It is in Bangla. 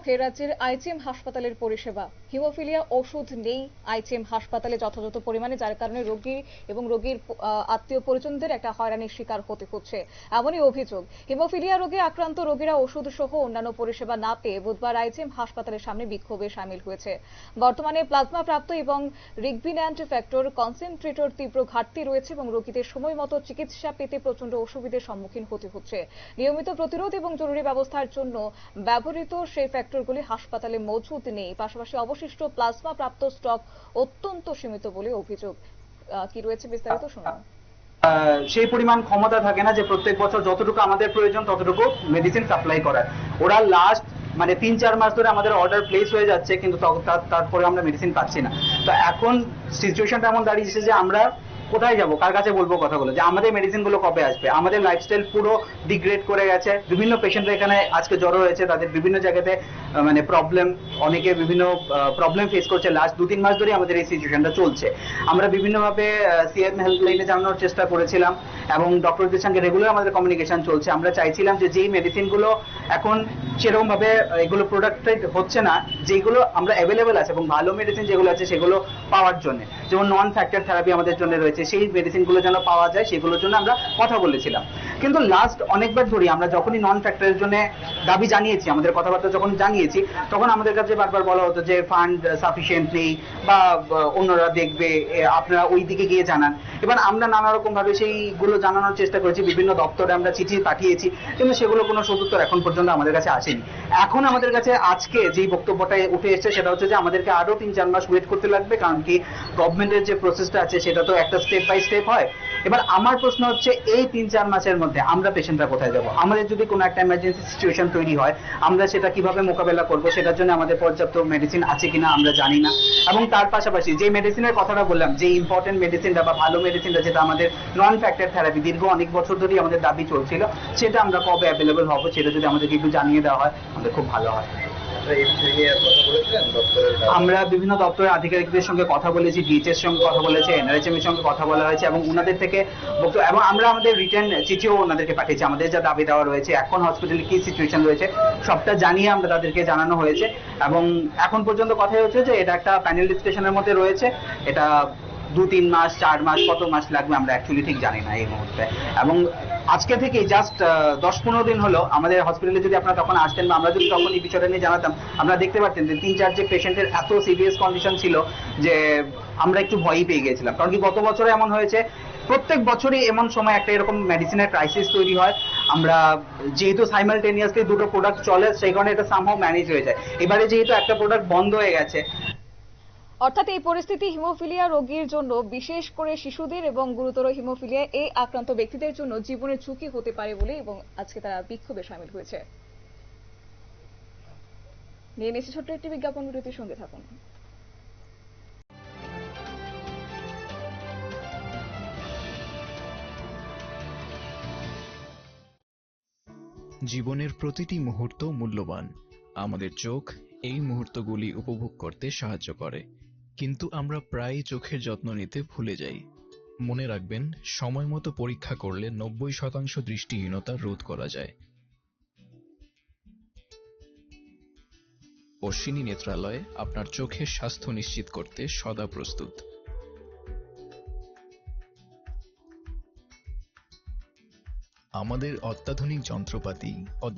মুখে রাজ্যের আইজিএম হাসপাতালের পরিষেবা। হিমোফিলিয়া ওষুধ নেই আইজিএম হাসপাতালে যথাযথ পরিমাণে, যার কারণে রোগী এবং রোগীর আত্মীয় পরিজনদের একটা হয়রানির শিকার হতে হচ্ছে। এমনই অভিযোগ, হিমোফিলিয়া রোগে আক্রান্ত রোগীরা ওষুধ সহ অন্যান্য পরিষেবা না পেয়ে বুধবার আইজিএম হাসপাতালের সামনে বিক্ষোভে সামিল হয়েছে। বর্তমানে প্লাজমা প্রাপ্ত এবং রিগভিন্যান্ট ফ্যাক্টর কনসেন্ট্রেটর তীব্র ঘাটতি রয়েছে এবং রোগীদের সময় মতো চিকিৎসা পেতে প্রচণ্ড অসুবিধার সম্মুখীন হতে হচ্ছে। নিয়মিত প্রতিরোধ এবং জরুরি ব্যবস্থার জন্য ব্যবহৃত সেই ফ্যাক্টরগুলি হাসপাতালে মজুদ নেই। পাশাপাশি অবশিষ্ট প্লাজমা প্রাপ্ত স্টক অত্যন্ত সীমিত বলে অভিযোগ। কি রয়েছে বিস্তারিত শুনুন। সেই পরিমাণ ক্ষমতা থাকে না যে প্রত্যেক বছর যতটুকু আমাদের প্রয়োজন, ততটুকু মেডিসিন সাপ্লাই করার। ওরা লাস্ট মানে তিন, চার মাস ধরে আমাদের অর্ডার প্লেস হয়ে যাচ্ছে, কিন্তু তারপরে আমরা মেডিসিন পাচ্ছি না। তো এখন সিচুয়েশনটা এমন দাঁড়িয়েছে যে আমরা কোথায় যাব? কার কাছে বলব কথাগুলো? যে আমাদের মেডিসিনগুলো কবে আসবে? আমাদের লাইফস্টাইল পুরো ডিগ্রেড করে গেছে। বিভিন্ন পেশেন্টরা এখানে আজকে জড়ো হয়েছে, তাদের বিভিন্ন জায়গাতে মানে প্রবলেম অনেকে বিভিন্ন প্রবলেম ফেস করছে। লাস্ট দু তিন মাস ধরে আমাদের এই সিচুয়েশনটা চলছে। আমরা বিভিন্নভাবে সিএম হেল্পলাইনে জানানোর চেষ্টা করেছিলাম এবং ডক্টরদের সঙ্গে রেগুলার আমাদের কমিউনিকেশন চলছে। আমরা চাইছিলাম যে যেই মেডিসিনগুলো এখন সেরকম ভাবে এগুলো প্রোডাক্টেড হচ্ছে না যেগুলো আমরা অ্যাভেলেবেল আছে এবং ভালো মেডিসিন যেগুলো আছে সেগুলো পাওয়ার জন্য। যেমন নন ফ্যাক্টর থেরাপি আমাদের জন্য রয়েছে। সেই মেডিসিনগুলো যেন পাওয়া যায়, সেগুলোর জন্য আমরা কথা বলেছিলাম। কিন্তু লাস্ট অনেকবার ধরি, আমরা যখনই নন ফ্যাক্টরের জন্য দাবি জানিয়েছি, আমাদের কথাবার্তা যখন জানিয়েছি, তখন আমাদের কাছে বারবার বলা হতো যে ফান্ড সাফিসিয়েন্ট নেই, বা অন্যরা দেখবে আপনারা ওই দিকে গিয়ে জানান। এবার আমরা নানা রকম ভাবে সেইগুলো জানানোর চেষ্টা করেছি, বিভিন্ন দপ্তরে আমরা চিঠি পাঠিয়েছি, কিন্তু সেগুলো কোনো সদুত্তর এখন পর্যন্ত আমাদের কাছে আসেনি। এখন আমাদের কাছে আজকে যেই বক্তব্যটা উঠে এসেছে সেটা হচ্ছে যে আমাদেরকে আরও তিন চার মাস ওয়েট করতে লাগবে, কারণ কি গভর্নমেন্টের যে প্রসেসটা আছে সেটা তো একটা স্টেপ বাই স্টেপ হয়। এবার আমার প্রশ্ন হচ্ছে, এই তিন চার মাসের মধ্যে আমরা পেশেন্টরা কোথায় যাব? আমাদের যদি কোনো একটা এমার্জেন্সি সিচুয়েশন তৈরি হয়, আমরা সেটা কীভাবে মোকাবেলা করব? সেটার জন্য আমাদের পর্যাপ্ত মেডিসিন আছে কিনা আমরা জানি না। এবং তার পাশাপাশি যে মেডিসিনের কথাটা বললাম, যে ইম্পর্টেন্ট মেডিসিনটা বা ভালো মেডিসিনটা যেটা আমাদের নন ফ্যাক্টর থেরাপি দীর্ঘ অনেক বছর ধরেই আমাদের দাবি চলছিল, সেটা আমরা কবে অ্যাভেলেবল হব, সেটা যদি আমাদেরকে একটু জানিয়ে দেওয়া হয়, আমাদের খুব ভালো হয়। আমরা বিভিন্ন দপ্তরের আধিকারিকদের সঙ্গে কথা বলেছি ডিএচএস সঙ্গে কথা বলেছে এনআরএচএম এর সঙ্গে কথা বলা হয়েছে এবং ওনাদের থেকে এবং আমরা আমাদের রিটার্ন চিঠিও ওনাদেরকে পাঠিয়েছি। আমাদের যা দাবি দেওয়া রয়েছে, এখন হসপিটালে কি সিচুয়েশন রয়েছে, সবটা জানিয়ে আমরা তাদেরকে জানানো হয়েছে এবং এখন পর্যন্ত কথাই হচ্ছে যে এটা একটা প্যানেল ডিসকাশনের মধ্যে রয়েছে। এটা দু তিন মাস, চার মাস, কত মাস লাগবে আমরা অ্যাকচুয়ালি ঠিক জানি না এই মুহূর্তে। এবং আজকে থেকে জাস্ট দশ পনেরো দিন হলো আমাদের হসপিটালে যদি আপনারা তখন আসতেন বা আমরা যদি তখন এই বিষয়টা নিয়ে জানাতাম আমরা দেখতে পারতেন যে তিন চার যে পেশেন্টের এত সিরিয়াস কন্ডিশন ছিল যে আমরা একটু ভয়ই পেয়ে গিয়েছিলাম কারণ কি গত বছরে এমন হয়েছে, প্রত্যেক বছরই এমন সময় একটা এরকম মেডিসিনের ক্রাইসিস তৈরি হয়। আমরা যেহেতু সাইমালটেনিয়াসলি দুটো প্রোডাক্ট চলে, সেই কারণে এটা সামহাও ম্যানেজ হয়ে যায়। এবারে যেহেতু একটা প্রোডাক্ট বন্ধ হয়ে গেছে অর্থাৎ এই পরিস্থিতি হিমোফিলিয়া রোগীর জন্য বিশেষ করে শিশুদের এবং গুরুতর হিমোফিলিয়া এই আক্রান্ত ব্যক্তিদের জন্য জীবনের ঝুঁকি হতে পারে বলে এবং আজকে তারা বিক্ষোভে সামিল হয়েছে। নিয়ে নিচ্ছে ছোট্ট একটি বিজ্ঞাপন, বিরতির সঙ্গে থাকুন। জীবনের প্রতিটি মুহূর্ত মূল্যবান। আমাদের চোখ এই মুহূর্তগুলি উপভোগ করতে সাহায্য করে। কিন্তু আমরা প্রায়ই চোখের যত্ন নিতে ভুলে যাই। মনে রাখবেন, সময় মতো পরীক্ষা করলে নব্বই শতাংশ দৃষ্টিহীনতা রোধ করা যায়। অশ্বিনী নেত্রালয় আপনার চোখের স্বাস্থ্য নিশ্চিত করতে সদা প্রস্তুত। আমাদের অত্যাধুনিক যন্ত্রপাতি ও